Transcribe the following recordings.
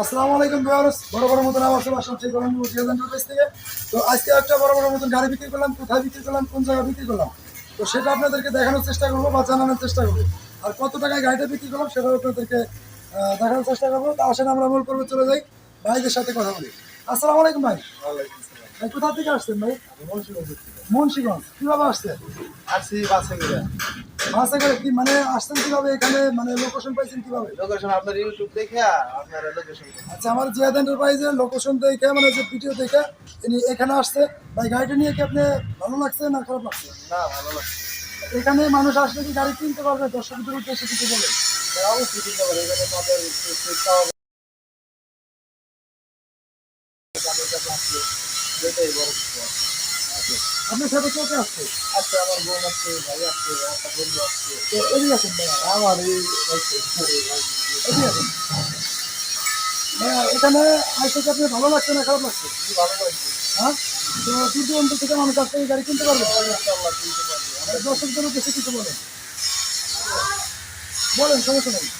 আসসালামু আলাইকুম ভিউয়ার্স। বড় বড় মতন আবার সব আসলাম সেই গরম জিয়াদান থেকে। তো আজকে একটা বড় বড় মতন গাড়ি বিক্রি করলাম কোথায় বিক্রি করলাম কোন জায়গায় বিক্রি করলাম? তো সেটা আপনাদেরকে দেখানোর চেষ্টা করব বা জানানোর চেষ্টা করব। আর কত টাকায় গাড়িটা বিক্রি করলাম সেটাও আপনাদেরকে দেখানোর চেষ্টা করব। তা আসেন আমরা মূল পর্বে চলে যাই। ভাইদের সাথে কথা বলি। আসসালামু আলাইকুম ভাই। ভাই কোথা থেকে আসছেন ভাই? মুন্সিগঞ্জ কীভাবে আসছেন? আসি বাসে করে। বাসে করে কি মানে আসছেন কীভাবে এখানে? মানে লোকেশন পাইছেন কীভাবে? লোকেশন আপনার ইউটিউব দেখে আপনার লোকেশন আচ্ছা আমার জিয়াদ এন্টারপ্রাইজের লোকেশন দেখে মানে যে ভিডিও দেখে তিনি এখানে আসছে। ভাই গাড়িটা নিয়ে কি আপনি ভালো লাগছে না খারাপ লাগছে? না ভালো লাগছে। এখানে মানুষ আসলে কি গাড়ি কিনতে পারবে? দর্শকদের উদ্দেশ্যে কিছু বলে অবশ্যই কিনতে পারে এখানে তাদের যেটাই বড় কিছু আছে আপনার সাথে কে কে আসছে আজকে আমার বোন আসছে ভাই আসছে একটা বন্ধু আসছে এদিকে আসেন ভাইয়া। আমার এই এদিকে আসেন। এখানে আসতে আপনি ভালো লাগছে না খারাপ লাগছে? ভালো লাগছে। হ্যাঁ? তো দূর দূরান্ত থেকে মানুষ কাছ থেকে গাড়ি কিনতে পারবে? আর দর্শকদের উদ্দেশ্যে কিছু বলেন। বলেন সমস্যা নেই। আসতে এই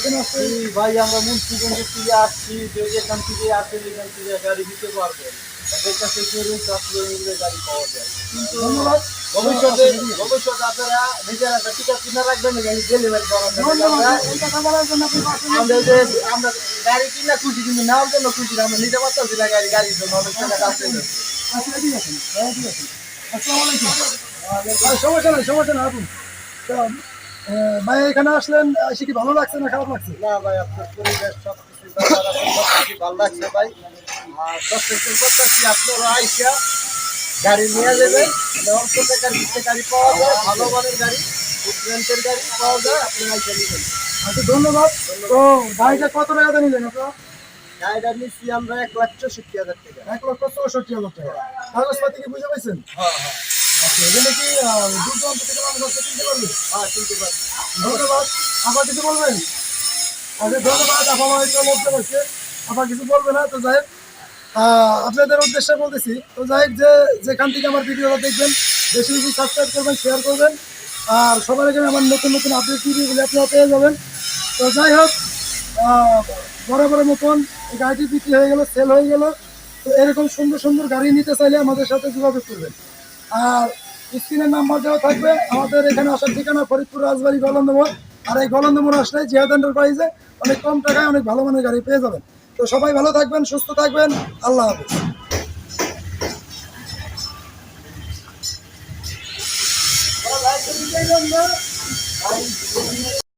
ভাই আমরা মুন্সিগঞ্জ থেকে আসছি যে এখান থেকে আসেন এখান থেকে গাড়ি দিতে পারবেন তাদের কাছে গরু চাষলে মিলে গাড়ি পাওয়া যায়। ধন্যবাদ। ভবিষ্যতে ভবিষ্যতে আপনারা নিজের একটা টিকা কিনে রাখবেন গাড়ি ডেলিভারি করার আমরা এই কথা বলার জন্য আপনি পাশে আমরা যে আমরা গাড়ি কিনা খুশি কিন্তু নেওয়ার জন্য খুশি আমরা নিতে পারতেছি না গাড়ি গাড়ির জন্য। অনেক টাকা কাছে আচ্ছা আসসালামু আলাইকুম। সমস্যা নাই সমস্যা নাই আপনি ভাই এখানে আসলেন এসে কি ভালো লাগছে না খারাপ লাগছে? না ভাই আপনার পরিবেশ সব কিছু ভালো লাগছে ভাই। আর দর্শক করতেছি আপনারা আইসা গাড়ি নিয়ে যাবেন। অল্প টাকার ভিতরে গাড়ি পাওয়া যায় ভালো মানের গাড়ি রেন্টের গাড়ি পাওয়া যায় আপনি আইসা নেবেন। আচ্ছা ধন্যবাদ। তো গাড়িটা কত টাকাতে নিলেন আপনারা? গাড়িটা নিচ্ছি আমরা এক লাখ চৌষট্টি হাজার টাকা। এক লক্ষ চৌষট্টি হাজার টাকা। কাগজপাতি কি বুঝে পাইছেন? হ্যাঁ হ্যাঁ। আচ্ছা এখানে কি আহ, দূর দূরান্ত থেকে মানুষ আসতে কিনতে পারবে? হ্যাঁ চিনতে ধন্যবাদ। আবার কিছু বলবেন? আচ্ছা ধন্যবাদ আপা আমার একটা মধ্যে পাচ্ছে আপা কিছু বলবে না তো যাই হোক, আপনাদের উদ্দেশ্যে বলতেছি তো যাই হোক, যে যেখান থেকে আমার ভিডিওটা দেখবেন বেশি বেশি সাবস্ক্রাইব করবেন শেয়ার করবেন। আর সবার আগে আমার নতুন নতুন আপডেট ভিডিওগুলি আপনারা পেয়ে যাবেন। তো যাই হোক বরাবরের মতন গাড়িটি বিক্রি হয়ে গেল সেল হয়ে গেল। তো এরকম সুন্দর সুন্দর গাড়ি নিতে চাইলে আমাদের সাথে যোগাযোগ করবেন। আর স্ক্রিনের নাম্বার দেওয়া থাকবে। আমাদের এখানে আসার ঠিকানা ফরিদপুর রাজবাড়ি গলন্দম আর এই গলন্দমোড় আসলে জিহাদ এন্টারপ্রাইজে অনেক কম টাকায় অনেক ভালো মানের গাড়ি পেয়ে যাবেন। তো সবাই ভালো থাকবেন, সুস্থ থাকবেন। আল্লাহ হাফিজ।